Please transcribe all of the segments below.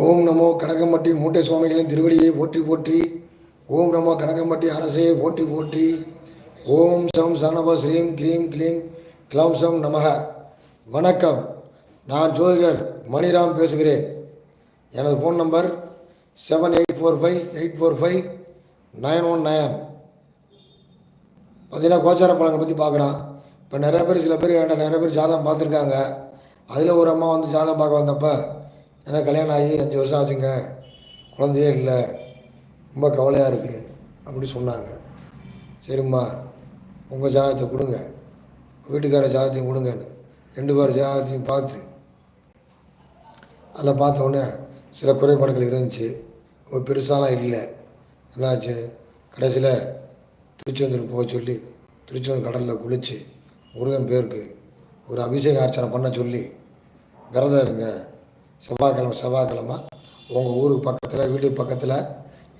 ஓம் நமோ கனகம்பட்டி மூட்டை சுவாமிகளின் திருவடியை போற்றி போற்றி ஓம் நமோ கனகம்பட்டி அரசே போற்றி போற்றி ஓம் சம் சனப ஸ்ரீம் கிரீம் கிளீம் கிளம் சம் நமக. வணக்கம். நான் ஜோதிடர் மணிராம் பேசுகிறேன். எனது phone number seven eight four five eight four five nine one nine பார்த்தீங்கன்னா கோச்சார பலனை பற்றி பார்க்குறான் இப்போ நிறைய பேர் சில பேர் என்கிட்ட நிறைய பேர் ஜாதகம் பார்த்துருக்காங்க. அதில் ஒரு அம்மா வந்து ஜாதகம் பார்க்க வந்தப்போ எனக்கு கல்யாணம் ஆகி அஞ்சு வருஷம் ஆச்சுங்க. குழந்தையே இல்லை. ரொம்ப கவலையாக இருக்குது அப்படி சொன்னாங்க. சரிம்மா உங்கள் ஜாதகத்தை கொடுங்க. வீட்டுக்கார ஜாதகத்தையும் கொடுங்கன்னு. ரெண்டு பேர் ஜாதகத்தையும் பார்த்து அதில் பார்த்தோடனே சில குறைபாடுகள் இருந்துச்சு. ஒரு பெருசாலாம் இல்லை. என்னாச்சு? கடைசியில் திருச்செந்தூர் போக சொல்லி திருச்செந்தூர் கடலில் குளித்து முருகன் பேருக்கு ஒரு அபிஷேக அர்ச்சனை பண்ண சொல்லி விரதம் இருங்க செவ்வாய்க்கிழமை செவ்வாய்க்கிழமை உங்கள் ஊருக்கு பக்கத்தில் வீட்டுக்கு பக்கத்தில்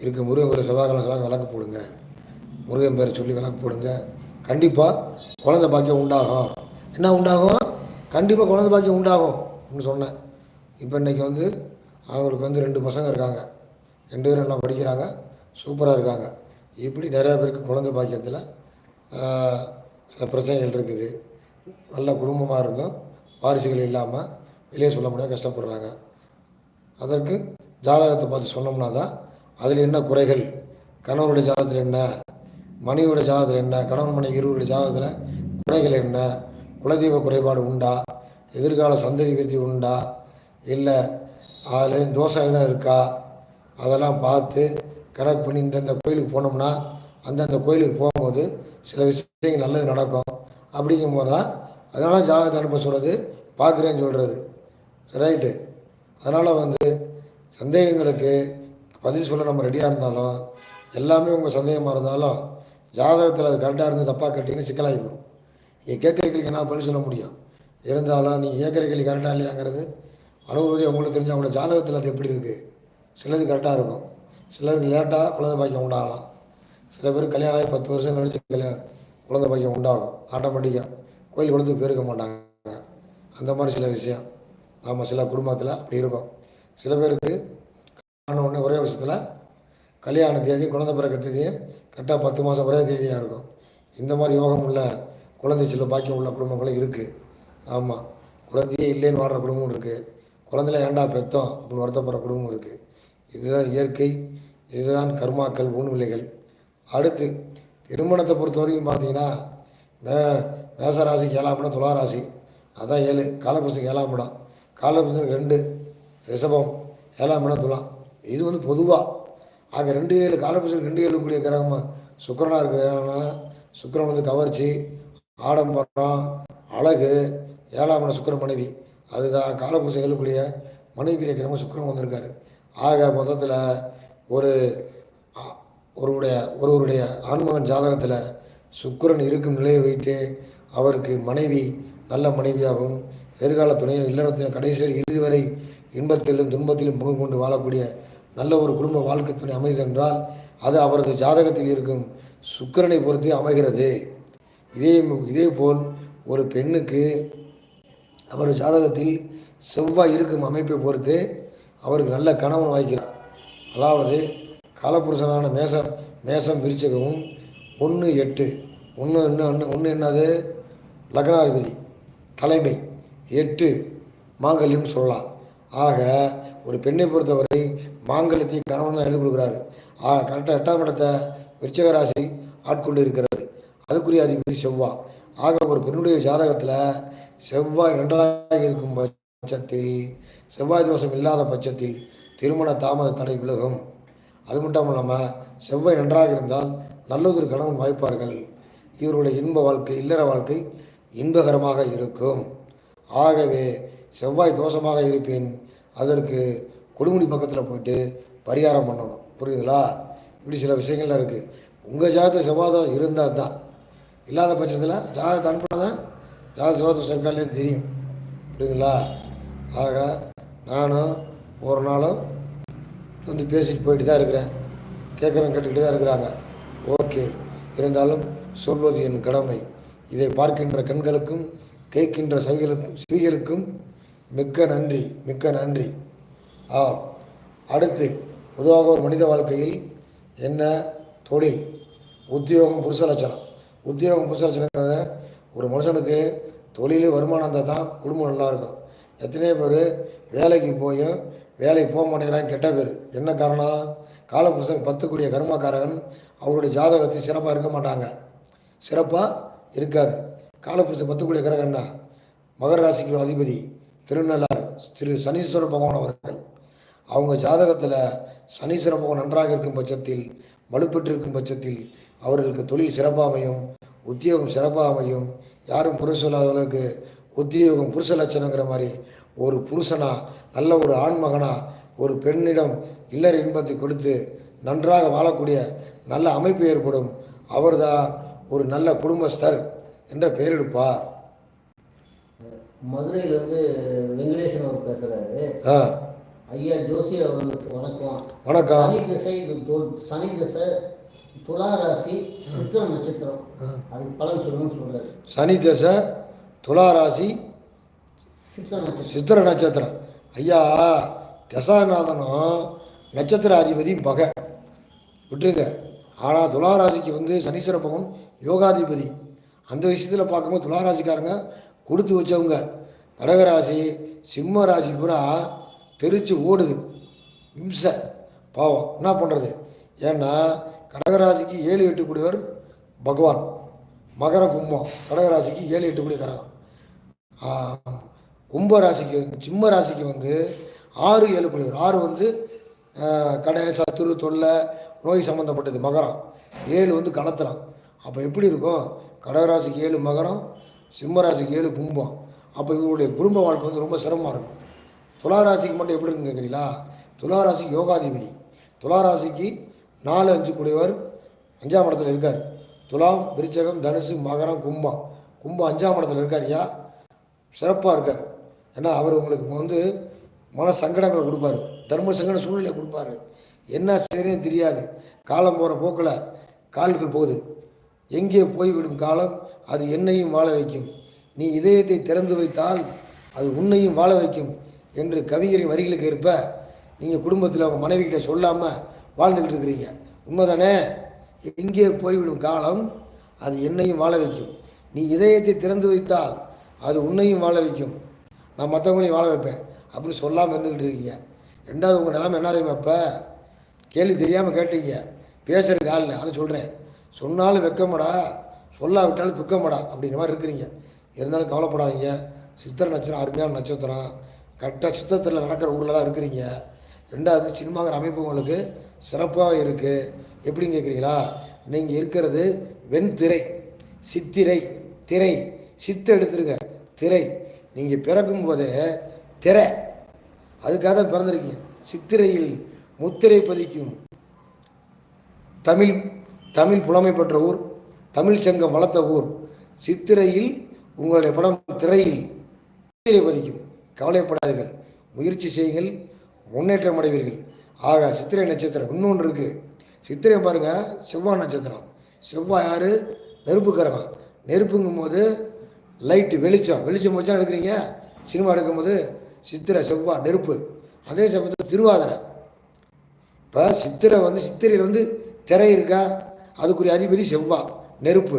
இருக்க முருகன் கோயில் செவ்வாய்க்கிழமை செவ்வாய் விளக்கு போடுங்க. முருகன் பேரை சொல்லி விளக்கு போடுங்க. கண்டிப்பாக குழந்த பாக்கியம் உண்டாகும். என்ன உண்டாகும்? கண்டிப்பாக குழந்த பாக்கியம் உண்டாகும் அப்படின்னு சொன்னேன். இப்போ இன்றைக்கி வந்து அவங்களுக்கு வந்து ரெண்டு பசங்க இருக்காங்க. ரெண்டு பேரும் என்ன படிக்கிறாங்க. சூப்பராக இருக்காங்க. இப்படி நிறையா பேருக்கு குழந்த பாக்கியத்தில் சில பிரச்சனைகள் இருக்குது. நல்ல குடும்பமாக இருந்தும். வாரிசுகள் இல்லாமல் வெளியே சொல்ல முடியாது கஷ்டப்படுறாங்க. அதற்கு ஜாதகத்தை பார்த்து சொன்னோம்னா தான் அதில் என்ன குறைகள்? கணவனுடைய ஜாதகத்தில் என்ன? மனைவியோட ஜாதகத்தில் என்ன? கணவன் மனைவி இருவருடைய ஜாதகத்தில் குறைகள் என்ன? குலதெய்வ குறைபாடு உண்டா? எதிர்கால சந்ததி கத்தி உண்டா? இல்லை அதில் தோசை எதுவும் இருக்கா? அதெல்லாம் பார்த்து கனெக்ட் பண்ணி இந்தந்த கோயிலுக்கு போனோம்னா அந்தந்த கோயிலுக்கு போகும்போது சில விஷயங்கள் நல்லது நடக்கும். அப்படிங்கும்போது தான் அதனால் ஜாதகத்தை அனுப்ப சொல்கிறது பார்க்குறேன்னு சொல்கிறது ரைட்டு அதனால் வந்து சந்தேகங்களுக்கு பதில் சொல்ல நம்ம ரெடியாக இருந்தாலும் எல்லாமே உங்கள் சந்தேகமாக இருந்தாலும் ஜாதகத்தில் அது கரெக்டாக இருந்து தப்பாக கட்டிங்கன்னு சிக்கலாகி போகும் நீங்கள் கேட்குற கேள்விக்கு என்ன பதில் சொல்ல முடியும்? இருந்தாலும் நீங்கள் கேட்குற கேள்வி கரெக்டாக இல்லையாங்கிறது அனுபவத்தை உங்களுக்கு தெரிஞ்ச அவங்களோட ஜாதகத்தில் அது எப்படி இருக்குது சிலது கரெக்டாக இருக்கும். சிலருக்கு லேட்டாக குழந்தை பாக்கியம் உண்டாகலாம். சில பேர் கல்யாணம் ஆகி பத்து வருஷம் கழிச்சு கல்யாணம் குழந்தை பாக்கியம் உண்டாகும். ஆட்டோமேட்டிக்காக கோயில் குளத்துக்கு போயிருக்க மாட்டாங்க. அந்த மாதிரி சில விஷயம். ஆமாம் சில குடும்பத்தில் அப்படி இருக்கும். சில பேருக்கு ஆன உடனே ஒரே வருஷத்தில் கல்யாண தேதி குழந்தை பிறக்க தேதியும் கரெக்டாக பத்து மாதம் ஒரே தேதியாக இருக்கும். இந்த மாதிரி யோகம் உள்ள குழந்தை சில பாக்கியம் உள்ள குடும்பங்களும் இருக்குது ஆமாம் குழந்தையே இல்லைன்னு வாழ்கிற குடும்பமும் இருக்குது குழந்தைல ஏண்டா பெத்தோம் அப்படின்னு வருத்தப்படுற குடும்பம் இருக்குது இதுதான் இயற்கை இதுதான் கர்மாக்கள் ஊன்விலைகள் அடுத்து திருமணத்தை பொறுத்த வரைக்கும் பார்த்தீங்கன்னா மே மேச ராசிக்கு ஏழாம் படம் துளாராசி அதான் ஏழு காலபுருஷனுக்கு ஏழாம் படம் காலபுருஷனுக்கு ரெண்டு ரிஷபம் ஏழாம் இடம் துலாம். இது வந்து பொதுவாக ஆக ரெண்டு ஏழு காலபுருஷனுக்கு ரெண்டு ஏழு கூடிய கிரகமாக சுக்கரனாக இருக்கிறாங்கன்னா சுக்கிரன் வந்து கவர்ச்சி ஆடம்பரம் அழகு ஏழாம் இடம் சுக்கிர மனைவி. அதுதான் காலபுருஷன் ஏழுக்கூடிய மனைவிக்குரிய கிரகம் சுக்கிரன் வந்திருக்காரு. ஆக மொத்தத்தில் ஒரு ஒருவருடைய ஒருவருடைய ஆன்மகன் ஜாதகத்தில் சுக்கிரன் இருக்கும் நிலையை வைத்து அவருக்கு மனைவி நல்ல மனைவியாகவும் எதிர்கால துணையும் இல்லறத்தையும் கடைசியில் இறுதி வரை இன்பத்திலும் துன்பத்திலும் பங்கு கொண்டு வாழக்கூடிய நல்ல ஒரு குடும்ப வாழ்க்கை துணை அமைது என்றால் அது அவரது ஜாதகத்தில் இருக்கும் சுக்கிரனை பொறுத்து அமைகிறது. இதே இதே போல் ஒரு பெண்ணுக்கு அவரது ஜாதகத்தில் செவ்வாய் இருக்கும் அமைப்பை பொறுத்து அவருக்கு நல்ல கணவன் வாய்க்கிறார். அதாவது காலப்புருஷனான மேசம் மேசம் விரிச்சகமும் ஒன்று எட்டு ஒன்று ஒன்று ஒன்று ஒன்று என்னது? லக்னாதிபதி தலைமை. எட்டு மாங்கல்யம் சொல்லலாம். ஆக ஒரு பெண்ணை பொறுத்தவரை மாங்கல்யத்தை கணவன் தான் எழுதி கொடுக்குறாரு. ஆக கரெக்டாக எட்டாம் இடத்தை விருச்சகராசி ஆட்கொண்டு இருக்கிறது அதுக்குரிய அதிபதி செவ்வாய் ஆக ஒரு பெண்ணுடைய ஜாதகத்தில் செவ்வாய் நன்றாக இருக்கும் பட்சத்தில் செவ்வாய் தோஷம் இல்லாத பட்சத்தில் திருமண தாமத தடை விலகும். அது மட்டும் இல்லாமல் செவ்வாய் நன்றாக இருந்தால் நல்லதொரு கணவன் வாய்ப்பார்கள். இவருடைய இன்ப வாழ்க்கை இல்லற வாழ்க்கை இன்பகரமாக இருக்கும். ஆகவே செவ்வாய் தோஷமாக இருப்பின் அதற்கு கொடுமுடி பக்கத்தில் போயிட்டு பரிகாரம் பண்ணணும். புரியுதுங்களா? இப்படி சில விஷயங்கள்லாம் இருக்குது உங்கள் ஜாதக செவ்வாதம் இருந்தால் தான். இல்லாத பட்சத்தில் ஜாதகத்தை அனுப்பினா தான் ஜாதக செவ்வாதம் இருக்கான்னு தெரியும். புரியுதுங்களா? ஆக நானும் ஒரு நாளும் வந்து பேசிட்டு போயிட்டு தான் இருக்கிறேன். கேட்குறவங்க கேட்டுக்கிட்டு தான் இருக்கிறாங்க. ஓகே. இருந்தாலும் சொல்வது என் கடமை. இதை பார்க்கின்ற கண்களுக்கும் கேட்கின்ற சைகளுக்கும் ஸ்ரீகளுக்கும் மிக்க நன்றி மிக்க நன்றி. ஆ அடுத்து பொதுவாக ஒரு மனித வாழ்க்கையில் என்ன தொழில்? உத்தியோகம் புருஷ லட்சணம் உத்தியோகம் புருஷ லட்சணங்கிறத ஒரு மனுஷனுக்கு தொழில் வருமானம் இருந்தால் தான் குடும்பம் நல்லாயிருக்கும் எத்தனையோ பேர் வேலைக்கு போயும் வேலைக்கு போக மாட்டேங்கிறாங்க கெட்ட பேர். என்ன காரணம்? காலபுருஷன் பத்துக்குடிய கர்மக்காரகன் அவருடைய ஜாதகத்தில் சிறப்பாக இருக்க மாட்டாங்க. சிறப்பாக இருக்காது. காலபுருஷன் பத்துக்குடிய கிரகம்னா மகர ராசிக்கு அதிபதி திருநள்ளார் திரு சனீஸ்வர பகவான் அவர்கள். அவங்க ஜாதகத்தில் சனீஸ்வர பகவான் நன்றாக இருக்கும் பட்சத்தில் வலுப்பெற்றிருக்கும் பட்சத்தில் அவர்களுக்கு தொழில் சிறப்பாக அமையும் உத்தியோகம் சிறப்பாக அமையும். யாரும் புருஷர்களுக்கு உத்தியோகம் புருஷ லட்சணங்கிற மாதிரி ஒரு புருஷனா நல்ல ஒரு ஆண்மகனா ஒரு பெண்ணிடம் இல்லற இன்பத்தை கொடுத்து நன்றாக வாழக்கூடிய நல்ல அமைப்பு ஏற்படும். அவர்தான் ஒரு நல்ல குடும்பஸ்தர். என்ற பெயர் எடுப்பார் மதுரையிலேருந்து வெங்கடேசன் அவர் பேசுகிறாரு ஆ. ஐயா ஜோசியர் அவர்களுக்கு வணக்கம். வணக்கம். சனி திசை சனி திசை துலா ராசி சித்திர நட்சத்திரம். அதுக்கு பலன் சொல்லணும்னு சொல்றாரு. சனி தசை துலா ராசி சித்திர நட்சத்திரம். சித்திர நட்சத்திரம். ஐயா தசாநாதனும் நட்சத்திர அதிபதி பகை. விட்டுருங்க. ஆனால் துளாராசிக்கு வந்து சனீஸ்வர பகவான் யோகாதிபதி. அந்த விஷயத்தில் பார்க்கும்போது துளாராசிக்காரங்க கொடுத்து வச்சவங்க. கடகராசி சிம்ம ராசி பூரா தெரிச்சு ஓடுது. இம்சை. பாவம். என்ன பண்ணுறது ஏன்னா கடகராசிக்கு ஏழு எட்டு கூடியவர் பகவான். மகர கும்பம். கடகராசிக்கு ஏழு எட்டு கூடிய கரகம் கும்பராசிக்கு கும்ப ராசிக்கு வந்து சிம்ம ராசிக்கு வந்து ஆறு ஏழு கூடியவர். ஆறு வந்து கடை சத்துரு தொல்லை நோய் சம்மந்தப்பட்டது மகரம். ஏழு வந்து கலத்திரம். அப்போ எப்படி இருக்கும்? கடகராசிக்கு ஏழு மகரம் சிம்மராசிக்கு ஏழு கும்பம். அப்போ இவருடைய குடும்ப வாழ்க்கை வந்து ரொம்ப சிரமமாக இருக்கும். துளாராசிக்கு மட்டும் எப்படி இருக்குன்னு கேட்குறீங்களா துலா யோகாதிபதி. துளாராசிக்கு நாலு அஞ்சு கூடியவர் அஞ்சாம் இடத்துல இருக்கார். துலாம் விருச்சகம் தனுசு மகரம் கும்பம். கும்பம் அஞ்சாம் இடத்துல இருக்கார் ஐயா. சிறப்பாக இருக்கார். ஏன்னா அவர் உங்களுக்கு வந்து மன சங்கடங்களை கொடுப்பாரு. தர்ம சங்கட சூழ்நிலை கொடுப்பாரு. என்ன செய்யறேன்னு தெரியாது. காலம் போகிற போக்கில் கால்கள் போகுது. எங்கே போய்விடும் காலம் அது என்னையும் வாழ வைக்கும். நீ இதயத்தை திறந்து வைத்தால் அது உன்னையும் வாழ வைக்கும் என்று கவிஞரின் வரிகளுக்கு ஏற்ப நீங்கள் குடும்பத்தில் அவங்க மனைவிக்கிட்ட சொல்லாமல் வாழ்ந்துக்கிட்டு இருக்கிறீங்க. உண்மைதானே? எங்கே போய்விடும் காலம் அது என்னையும் வாழ வைக்கும். நீ இதயத்தை திறந்து வைத்தால் அது உன்னையும் வாழ வைக்கும். நான் மற்றவங்களையும் வாழ வைப்பேன். அப்படின்னு சொல்லாமல் இருந்துக்கிட்டு இருக்கீங்க. ரெண்டாவது உங்கள் நிலைமை என்ன தெரியுமா இப்போ கேள்வி தெரியாமல் கேட்டீங்க. பேசுகிற ஆள் அதை சொல்கிறேன் சொன்னாலும் வெக்கமடா சொல்லாவிட்டாலும் துக்கமடா அப்படிங்கிற மாதிரி இருக்கிறீங்க. இருந்தாலும் கவலைப்படாதீங்க. சித்திர நட்சத்திரம் அருமையான நட்சத்திரம். கரெக்டாக சித்தத்தில் நடக்கிற ஊரில் தான் இருக்கிறீங்க. ரெண்டாவது சினிமாங்கிற அமைப்பு உங்களுக்கு சிறப்பாக இருக்குது எப்படின்னு கேட்குறீங்களா நீங்கள் இருக்கிறது வெண்திரை சித்திரை திரை. சித்து எடுத்துருங்க. திரை. நீங்கள் பிறக்கும் போதே திரை. அதுக்காக தான் பிறந்திருக்கீங்க. சித்திரையில் முத்திரை பதிக்கும் தமிழ் தமிழ் புலமை பெற்ற ஊர் தமிழ் சங்கம் வளர்த்த ஊர் சித்திரையில் உங்களுடைய படம் திரையில் சித்திரை பதிக்கும். கவலைப்படாதீர்கள். முயற்சி செய்யுங்கள். முன்னேற்றம் அடைவீர்கள். ஆக சித்திரை நட்சத்திரம் இன்னொன்று இருக்குது சித்திரை பாருங்க செவ்வாய் நட்சத்திரம். செவ்வாய் யார் நெருப்பு கரகம் நெருப்புங்கும் போது லைட்டு வெளிச்சம். வெளிச்சம் வச்சா எடுக்கிறீங்க. சினிமா எடுக்கும்போது சித்திரை செவ்வாய் நெருப்பு. அதே சமயத்தில் திருவாதிரை. இப்போ சித்திரை வந்து சித்திரையில் வந்து திரை இருக்கா? அதுக்குரிய அதிபதி செவ்வாய் நெருப்பு.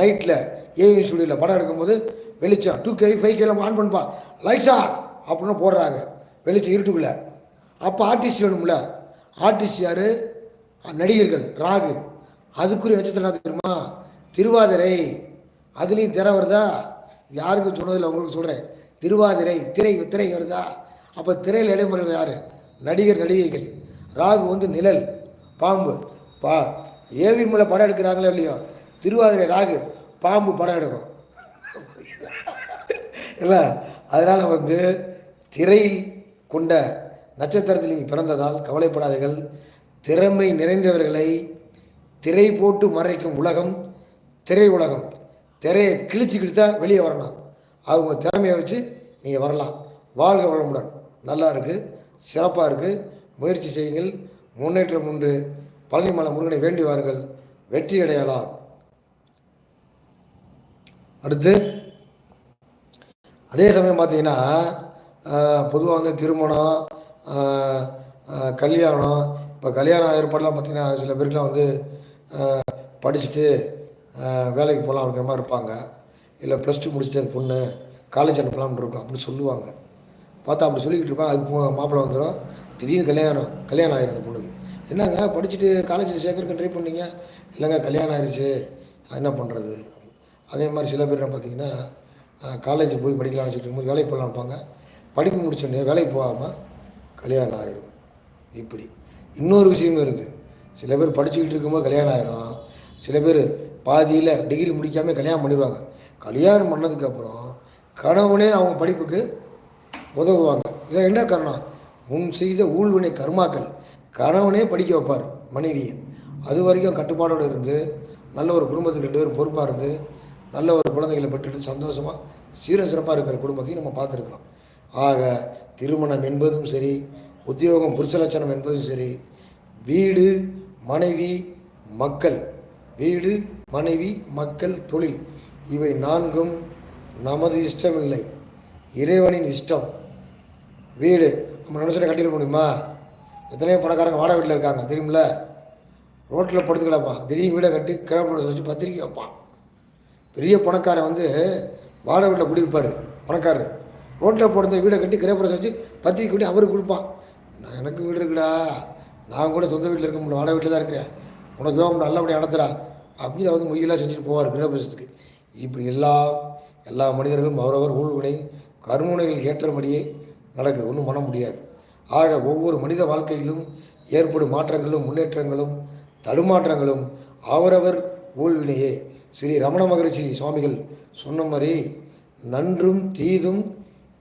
நைட்டில் ஏவி ஸ்டுடியோவில் படம் எடுக்கும்போது வெளிச்சம் டூ கே ஃபைவ் கேலாம் ஆன் பண்ணுப்பா லைட்ஸா அப்படின்னு போடுறாங்க. வெளிச்சம் இருட்டுக்குள்ளே. அப்போ ஆர்டிஸ்ட் வேணும்ல? ஆர்டிஸ்ட் யார்? நடிகர்கள் ராகு. அதுக்குரிய நட்சத்திரம் என்ன தெரியுமா? திருவாதிரை. அதுலேயும் திரை வருதா? யாருக்கும் சொன்னதில்லை உங்களுக்கு சொல்கிறேன் திருவாதிரை திரை திரை வருதா? அப்போ திரையில் இடைமுறைகள் யார்? நடிகர் நடிகைகள். ராகு வந்து நிழல் பாம்பு. பா ஏவி மூல படம் எடுக்கிறாங்களோ இல்லையோ? திருவாதிரை ராகு பாம்பு படம் எடுக்கும். இல்லை அதனால் வந்து திரையில் கொண்ட நட்சத்திரத்தில் நீங்கள் பிறந்ததால் கவலைப்படாதீர்கள். திறமை நிறைந்தவர்களை திரை போட்டு மறைக்கும் உலகம் திரை உலகம். திரையை கிழிச்சு கிழித்தா வெளியே வரணும். அவங்க திறமையை வச்சு நீங்கள் வரலாம். வாழ்க வளமுடன். நல்லா இருக்குது சிறப்பாக இருக்குது முயற்சி செய்யுங்கள். முன்னேற்றம் உண்டு. பழனிமலை முருகனை வேண்டி வாருங்கள் வெற்றி அடையலாம் அடுத்து அதே சமயம் பார்த்தீங்கன்னா பொதுவாக வந்து திருமணம் கல்யாணம் இப்போ கல்யாணம் ஏற்பாடெலாம் பார்த்திங்கன்னா சில பேருக்குலாம் வந்து படிச்சுட்டு வேலைக்கு போகலாம் அப்படிங்கிற மாதிரி இருப்பாங்க. இல்லை ப்ளஸ் டூ முடிச்சுட்டு பொண்ணு காலேஜ் அனுப்பலாம்னு இருக்கும் அப்படின்னு சொல்லுவாங்க. பார்த்தா அப்படி சொல்லிக்கிட்டு இருப்பான் அதுக்கு மாப்பிள்ளை வந்துடும் திடீர்னு கல்யாணம் கல்யாணம் ஆயிரும் அந்த பொண்ணுக்கு. என்னங்க படிச்சுட்டு காலேஜில் சேர்க்கறதுக்கு ட்ரை பண்ணீங்க? இல்லைங்க கல்யாணம் ஆயிடுச்சு என்ன பண்ணுறது அதே மாதிரி சில பேர் பார்த்தீங்கன்னா காலேஜுக்கு போய் படிக்கலாம்னு சொல்லிட்டு இருக்கும்போது வேலைக்கு போகலாம் இருப்பாங்க. படிப்பு முடிச்சோடனே வேலைக்கு போகாமல் கல்யாணம் ஆயிரும். இப்படி. இன்னொரு விஷயமும் இருக்குது சில பேர் படிச்சுக்கிட்டு இருக்கும்போது கல்யாணம் ஆயிரும். சில பேர் பாதியில் டிகிரி முடிக்காமல் கல்யாணம் பண்ணிடுவாங்க. கல்யாணம் பண்ணதுக்கப்புறம் கணவனே அவங்க படிப்புக்கு உதவுவாங்க. இதை என்ன காரணம்? முன் செய்த ஊழ்வினை கர்மாக்கள். கணவனே படிக்க வைப்பார் மனைவியை. அது வரைக்கும் கட்டுப்பாடோடு இருந்து நல்ல ஒரு குடும்பத்துக்கு ரெண்டு பேரும் பொறுப்பாக இருந்து நல்ல ஒரு குழந்தைகளை பெற்றுட்டு சந்தோஷமாக சீர சிறப்பாக இருக்கிற குடும்பத்தையும் நம்ம பார்த்துருக்குறோம். ஆக திருமணம் என்பதும் சரி உத்தியோகம் புருஷ லட்சணம் என்பதும் சரி வீடு மனைவி மக்கள். வீடு மனைவி மக்கள் தொழில். இவை நான்கும் நமது இஷ்டமில்லை. இறைவனின் இஷ்டம். வீடு. நம்ம நினச்சோட கட்டிட முடியுமா? எத்தனையோ பணக்காரங்க வாடகை வீட்டில் இருக்காங்க தெரியுமில ரோட்டில் படுத்து கிடப்பான் திடீர்னு வீடை கட்டி கிளம்புறத வச்சு பத்திரிக்கை வைப்பான். பெரிய பணக்காரன் வந்து வாடகை வீட்டில் குடியிருப்பார் பணக்காரர். ரோட்டில் போடுற வீடை கட்டி கிரகப்புறத்தை வச்சு பத்திரிக்கை கொட்டி அவருக்கு கொடுப்பான். நான் எனக்கு வீடு இருக்குடா. நான் கூட சொந்த வீட்டில் இருக்க முடியும் வாடகை வீட்டில் தான் இருக்கிறேன். உனக்கு யோகம் நல்லபடியாக நடத்துறா அப்படின்னு வந்து மொய்யெல்லாம் செஞ்சுட்டு போவார் கிரகப்பிரசத்துக்கு இப்படி எல்லா எல்லா மனிதர்களும் அவரவர் ஊழ்வினை கருமுனைகள் ஏற்றபடியே நடக்குது. ஒன்றும் பண்ண முடியாது. ஆக ஒவ்வொரு மனித வாழ்க்கையிலும் ஏற்படும் மாற்றங்களும் முன்னேற்றங்களும் தடுமாற்றங்களும் அவரவர் ஊழ்வினையே. ஸ்ரீ ரமண மகரிஷி சுவாமிகள் சொன்ன மாதிரி நன்றும் தீதும்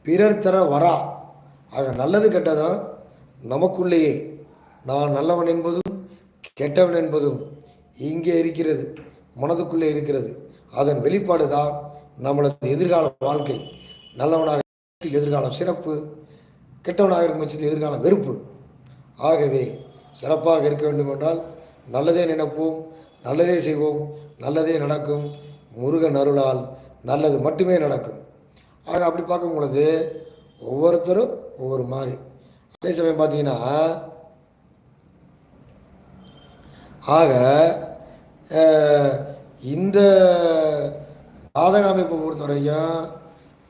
பிறர் தர வரா. ஆக நல்லது கெட்டதான் நமக்குள்ளேயே. நான் நல்லவன் என்பதும் கெட்டவன் என்பதும் இங்கே இருக்கிறது மனதுக்குள்ளே இருக்கிறது. அதன் வெளிப்பாடு தான் நம்மளது எதிர்கால வாழ்க்கை. நல்லவனாக எதிர்காலம் சிறப்பு. கெட்டவனாக இருக்கும் பட்சத்தில் எதிர்காலம் வெறுப்பு. ஆகவே சிறப்பாக இருக்க வேண்டும் என்றால் நல்லதே நினைப்போம் நல்லதே செய்வோம் நல்லதே நடக்கும். முருகன் அருளால் நல்லது மட்டுமே நடக்கும். ஆக அப்படி பார்க்கும் பொழுது ஒவ்வொருத்தரும் ஒவ்வொரு மாதிரி. அதே சமயம் பார்த்தீங்கன்னா ஆக இந்த சாதக அமைப்பை பொறுத்தவரையும்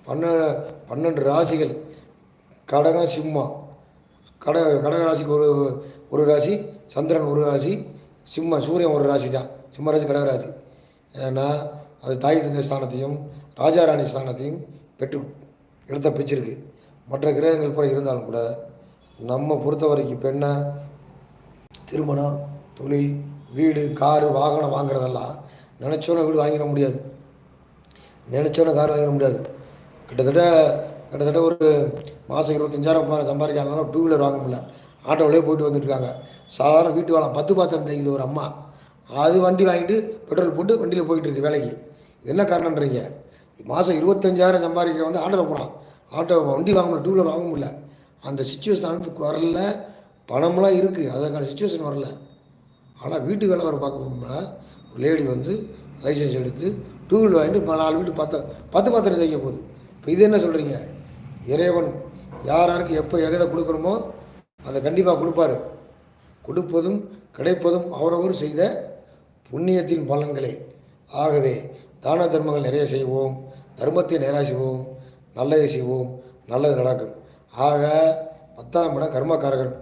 பன்னெண்டு பன்ன பன்னெண்டு ராசிகள் கடகம் சிம்மம். கட கடக ராசிக்கு ஒரு ஒரு ராசி சந்திரன் ஒரு ராசி சிம்ம சூரியன் ஒரு ராசி தான். சிம்ம கடகராசி. ஏன்னா அது தாய் தந்தை ஸ்தானத்தையும் ராஜாராணி ஸ்தானத்தையும் பெற்று இடத்த பிடிச்சிருக்கு மற்ற கிரகங்கள் கூட இருந்தாலும் கூட நம்ம பொறுத்த வரைக்கும் பெண்ணை திருமணம் தொழில் வீடு காரு வாகனம் வாங்குறதெல்லாம் நினச்சோன்னே வீடு வாங்கிட முடியாது. நினச்சோன்னே கார் வாங்கிட முடியாது. கிட்டத்தட்ட கிட்டத்தட்ட ஒரு மாதம் இருபத்தஞ்சாயிரம் பா- சம்பாதிக்கிறாங்கன்னா டூ வீலர் வாங்க முடியல. ஆட்டோவிலே போயிட்டு வந்துட்டுருக்காங்க சாதாரண வீட்டு வாழம் பத்து பாத்திரம் தேய்க்குது ஒரு அம்மா. அது வண்டி வாங்கிட்டு பெட்ரோல் போட்டு வண்டியில் போயிட்டு இருக்கு வேலைக்கு. என்ன காரணன்றீங்க மாதம் இருபத்தஞ்சாயிரம் சம்பாதிக்க வந்து ஆட்டோவில் போகிறான் ஆட்டோ வண்டி வாங்க முடியல டூ வீலர் வாங்க முடியல. அந்த சுச்சுவேஷன் அனுப்பி வரல. பணம்லாம் இருக்குது அதற்கான சுச்சுவேஷன் வரல. ஆனால் வீட்டு வேலை வர பார்க்க போனோம்னா ஒரு லேடி வந்து லைசன்ஸ் எடுத்து டூ வீலர் வாங்கிட்டு நாலு வீட்டு பத்து பத்து பாத்திரம் தேய்க்க போகுது. இப்போ இது என்ன சொல்கிறீங்க இறைவன் யார் யாருக்கு எப்போ எதை கொடுக்குறோமோ அதை கண்டிப்பாக கொடுப்பாரு. கொடுப்பதும் கிடைப்பதும் அவரவர் செய்த புண்ணியத்தின் பலன்களே. ஆகவே தான தர்மங்கள் நிறைய செய்வோம் தர்மத்தை நேராக செய்வோம் நல்லதை செய்வோம் நல்லது நடக்கும். ஆக பத்தாம் இடம் கர்மக்காரகன்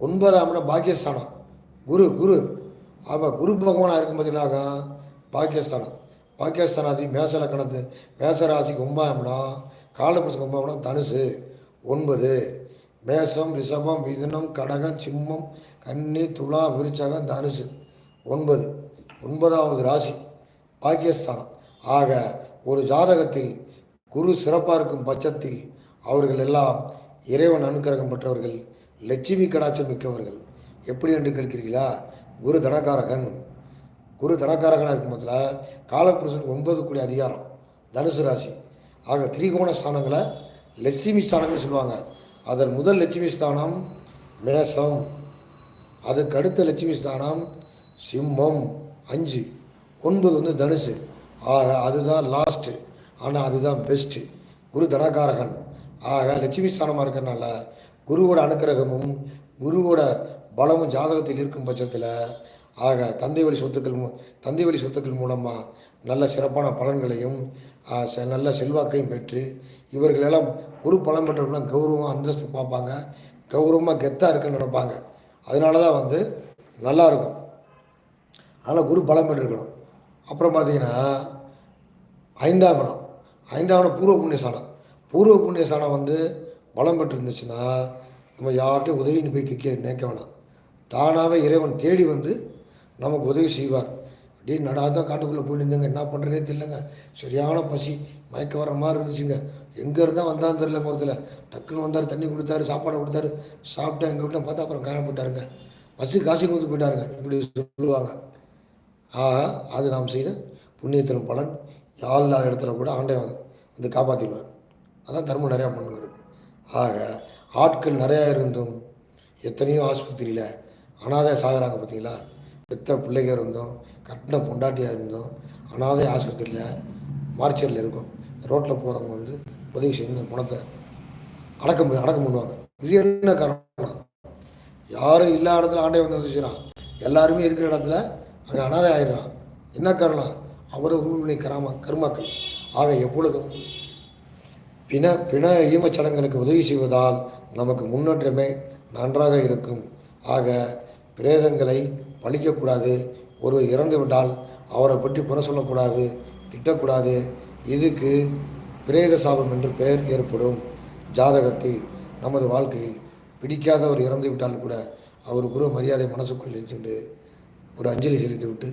ஒன்பதாம் இடம் பாக்கியஸ்தானம். குரு குரு. ஆமாம் குரு பகவானாக இருக்கும் பார்த்தீங்கன்னாக்கா பாக்கியஸ்தானம். பாக்கியஸ்தானாதி மேச லக்கணத்து மேச ராசிக்கு ஒன்பதாம் இடம். காலபுருஷனுக்கு ஒன்பதாம் இடம் தனுசு ஒன்பது. மேஷம் ரிஷபம் மிதுனம் கடகம் சிம்மம் கன்னி துலா விருச்சகம் தனுசு ஒன்பது. ஒன்பதாவது ராசி பாக்கியஸ்தானம். ஆக ஒரு ஜாதகத்தில் குரு சிறப்பாக இருக்கும் பட்சத்தில் அவர்கள் எல்லாம் இறைவன் அனுக்கிரகம் பெற்றவர்கள் லட்சுமி கடாட்சம் மிக்கவர்கள். எப்படி என்று கேட்கிறீர்களா? குரு தனகாரகன். குரு தனக்காரகனாக இருக்கும் போதில் காலப்புருஷன் ஒன்பது கூடிய அதிகாரம் தனுசு ராசி. ஆக திரிகோண ஸ்தானங்களை லட்சுமி ஸ்தானங்கள் சொல்லுவாங்க. அதன் முதல் லட்சுமி ஸ்தானம் மேசம் அதுக்கு அடுத்த லட்சுமி ஸ்தானம் சிம்மம். அஞ்சு. ஒன்பது வந்து தனுசு. ஆக அதுதான் லாஸ்ட்டு ஆனால் அதுதான் பெஸ்ட்டு குரு தனகாரகன். ஆக லட்சுமி ஸ்தானமாக இருக்கிறனால குருவோட அனுக்கிரகமும் குருவோட பலமும் ஜாதகத்தில் இருக்கும் பட்சத்தில் ஆக தந்தை வழி சொத்துக்கள் தந்தை வழி சொத்துக்கள் மூலமாக நல்ல சிறப்பான பலன்களையும் நல்ல செல்வாக்கையும் பெற்று இவர்களெல்லாம் குரு பலம் பெற்றவர்களாம் கௌரவம் அந்தஸ்து பார்ப்பாங்க. கௌரவமாக கெத்தாக இருக்குன்னு நினைப்பாங்க. அதனால தான் வந்து நல்லா இருக்கும். குரு பலம் பெற்றிருக்கணும். அப்புறம் பார்த்தீங்கன்னா ஐந்தாம் இடம். ஐந்தாம் இடம் பூர்வ புண்ணியஸ்தானம். பூர்வ புண்ணியஸ்தானம் வந்து பலம் பெற்று இருந்துச்சுன்னா நம்ம யார்கிட்டையும் உதவின்னு போய் கிக்க நினைக்க வேணாம். தானாகவே இறைவன் தேடி வந்து நமக்கு உதவி செய்வார். அப்படியே நடாத காட்டுக்குள்ளே போயிட்டு இருந்தேங்க என்ன பண்ணுறதே தெரியலங்க. சரியான பசி. மயக்க வர மாதிரி இருந்துச்சுங்க. எங்கே இருந்தால் வந்தான்னு தெரியல போகிறதுல டக்குன்னு வந்தார் தண்ணி கொடுத்தாரு சாப்பாடு கொடுத்தாரு. சாப்பிட்டேன் எங்கள் வீட்டில் பார்த்தா அப்புறம் காயம் போயிட்டாருங்க. பஸ்ஸு காசி கொடுத்து போயிட்டாருங்க. இப்படி சொல்லுவாங்க. ஆக அது நாம் செய்த புண்ணியத்தின் பலன். எல்லா இடத்துல கூட ஆண்டை வந்து காப்பாற்றிடுவார் அதான் தர்மம் நிறையா பண்ணுவார். ஆக ஆட்கள் நிறையா இருந்தும் எத்தனையோ ஆஸ்பத்திரியில் அனாதை சாகுறாங்க பார்த்தீங்களா? பெத்த பிள்ளைங்க இருந்தோம் கட்டின பொண்டாட்டியாக இருந்தோம். அனாதை ஆஸ்பத்திரியில் மார்ச்சரியில் இருக்கும். ரோட்டில் போகிறவங்க வந்து உதவி செய்து பணத்தை அடக்கம் அடக்கம் பண்ணுவாங்க. இது என்ன காரணம்? யாரும் இல்லாத இடத்துல ஆண்டை வந்து உதவி செய்கிறான் எல்லாருமே இருக்கிற இடத்துல அங்கே அனாதை ஆயிடுறான். என்ன காரணம்? அவரை உண்மை கராம கருமாக்கள் ஆக எப்பொழுதும் பிண பிண ஈமச்சடங்களுக்கு உதவி செய்வதால் நமக்கு முன்னேற்றமே நன்றாக இருக்கும். ஆக பிரேதங்களை பழிக்கக்கூடாது. ஒருவர் இறந்து விட்டால் அவரை பற்றி புற சொல்லக்கூடாது திட்டக்கூடாது. இதுக்கு பிரேத சாபம் என்று பெயர் ஏற்படும். ஜாதகத்தில் நமது வாழ்க்கையில் பிடிக்காதவர் இறந்து விட்டால் கூட அவர் குரு மரியாதை மனசுக்குள் இருந்துட்டு ஒரு அஞ்சலி செலுத்திவிட்டு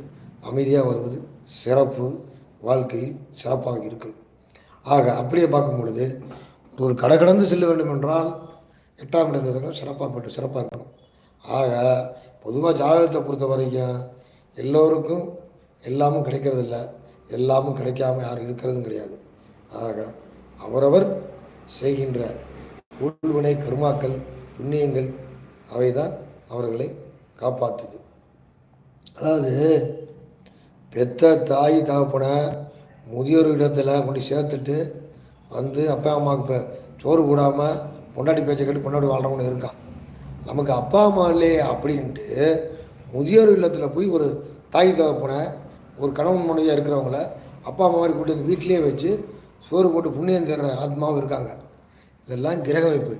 அமைதியாக வருவது சிறப்பு. வாழ்க்கையில் சிறப்பாக இருக்கும். ஆக அப்படியே பார்க்கும் பொழுது ஒரு கடை கடந்து செல்ல வேண்டும் என்றால் எட்டாம் இடத்துல சிறப்பாக போட்டு சிறப்பாக இருக்கணும். ஆக பொதுவாக ஜாதகத்தை பொறுத்த வரைக்கும் எல்லோருக்கும் எல்லாமும் கிடைக்கிறதில்ல. எல்லாமும் கிடைக்காம யாரும் இருக்கிறதும் கிடையாது. ஆக அவரவர் செய்கின்ற உள்வினை கருமாக்கள் புண்ணியங்கள் அவைதான் அவர்களை காப்பாற்றுது அதாவது பெத்த தாய் தகப்பனை முதியோர் இடத்துல கொண்டு சேர்த்துட்டு வந்து அப்பா அம்மாவுக்கு இப்போ சோறு கூடாமல் பொண்டாட்டி பேச்சை கேட்டு பொண்டாட்டி வாழ்றவங்க இருக்கான். நமக்கு அப்பா அம்மா இல்லையே அப்படின்ட்டு முதியோர் இல்லத்தில் போய் ஒரு தாய் தகப்பனை ஒரு கணவன் மனைவியாக இருக்கிறவங்கள அப்பா அம்மா மாதிரி கூட்டி வந்து வீட்டிலேயே வச்சு சோறு போட்டு புண்ணியம் தர்ற ஆத்மாவும் இருக்காங்க. இதெல்லாம் கிரகமைப்பு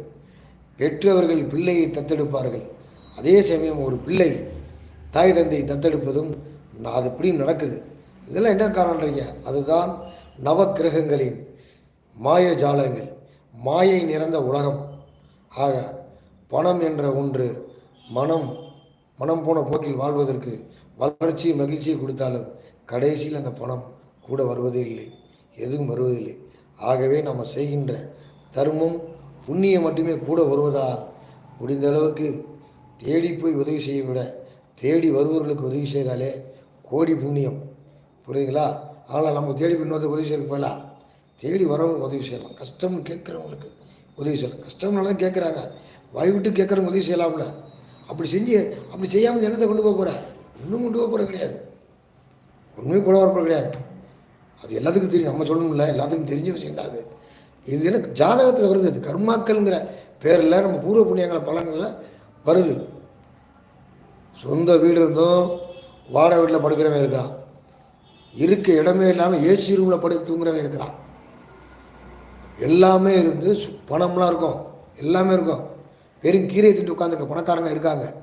பெற்றவர்கள் பிள்ளையை தத்தெடுப்பார்கள். அதே சமயம் ஒரு பிள்ளை தாய் தந்தை தத்தெடுப்பதும் அது இப்படி நடக்குது. இதெல்லாம் என்ன காரணன்றீங்க அதுதான் நவக்கிரகங்களின் மாய ஜாலங்கள். மாயை நிறைந்த உலகம். ஆக பணம் என்ற ஒன்று மனம் மனம் போன போக்கில் வாழ்வதற்கு வளர்ச்சி மகிழ்ச்சியை கொடுத்தாலும் கடைசியில் அந்த பணம் கூட வருவதே இல்லை. எதுவும் வருவதில்லை. ஆகவே நம்ம செய்கின்ற தர்மம் புண்ணியம் மட்டுமே கூட வருவதால் முடிந்த அளவுக்கு தேடி போய் உதவி செய்ய விட தேடி வருபவர்களுக்கு உதவி செய்தாலே கோடி புண்ணியம். புரியுதுங்களா? அதனால் நம்ம தேடி போய் உதவி செய்ய போகலாம் தேடி வரவங்களுக்கு உதவி செய்யலாம். கஷ்டம்னு கேட்குறவங்களுக்கு உதவி செய்யலாம். கஷ்டம்னாலாம் கேட்குறாங்க. வாய் விட்டு கேட்குறவங்க உதவி செய்யலாம்ல. அப்படி செஞ்சு அப்படி செய்யாமல் என்னத்தை கொண்டு போக போகிற இன்னும் கொண்டு போக போகிற கிடையாது. ஒன்றுமே கூட வரப்போகிறது கிடையாது. அது எல்லாத்துக்கும் தெரியும். நம்ம சொல்லணும்ல எல்லாத்துக்கும் தெரிஞ்ச விஷயம் தான் அது. இது என்ன ஜாதகத்தில் வருது அது. கர்மாக்கள்ங்கிற பேரில் நம்ம பூர்வ புண்ணியங்கள பலன்களில் வருது. சொந்த வீடு இருந்தும் வாடகை வீட்டில் படுக்கிறவன் இருக்கிறான். இருக்க இடமே இல்லாமல் ஏசி ரூமில் படுத்து தூங்குறவன் இருக்கிறான். எல்லாமே இருந்து சு- பணம்லாம் இருக்கும். எல்லாமே இருக்கும். வெறும் கீரையை திட்டு உட்காந்துருக்க பணக்காரங்க இருக்காங்க.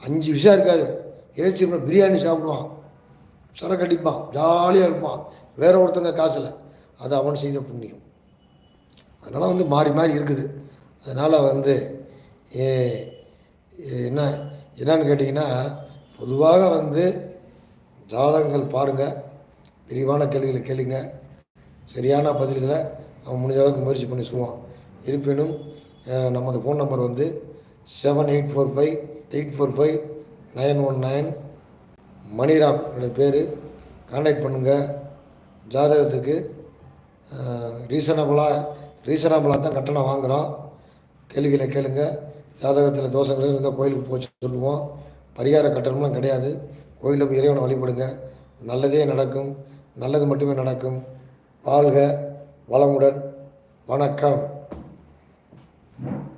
அஞ்சு விஷயம் இருக்காது. ஏசி பிரியாணி சாப்பிடுவான். சரக்கு அடிப்பான் ஜாலியாக இருப்பான். வேற ஒருத்தங்க காசில். அது அவன் செய்த புண்ணியம். அதனால் வந்து மாறி மாறி இருக்குது. அதனால் வந்து ஏ- என்ன என்னன்னு கேட்டிங்கன்னா பொதுவாக வந்து ஜாதகங்கள் பாருங்கள் விரிவான கேள்விகளை கேளுங்க. சரியான பதில்களை அவன் முடிஞ்ச அளவுக்கு முயற்சி பண்ணி சொல்லுவான். இருப்பினும் நமது ஃபோன் நம்பர் வந்து seven eight four five eight four five nine one nine Maniram என்னுடைய பேர். கான்டாக்ட் பண்ணுங்கள் ஜாதகத்துக்கு ரீசனபுளாக ரீசனபுளாக தான் கட்டணம் வாங்குகிறோம் கேள்விகளை கேளுங்க. ஜாதகத்தில் தோஷங்கள் இருந்தால் கோயிலுக்கு போச்சு சொல்லுவோம். பரிகார கட்டணம்லாம் கிடையாது. கோயிலில் போய் இறைவனை வழிபடுங்க. நல்லதே நடக்கும். நல்லது மட்டுமே நடக்கும். வாழ்க வளமுடன். வணக்கம். you.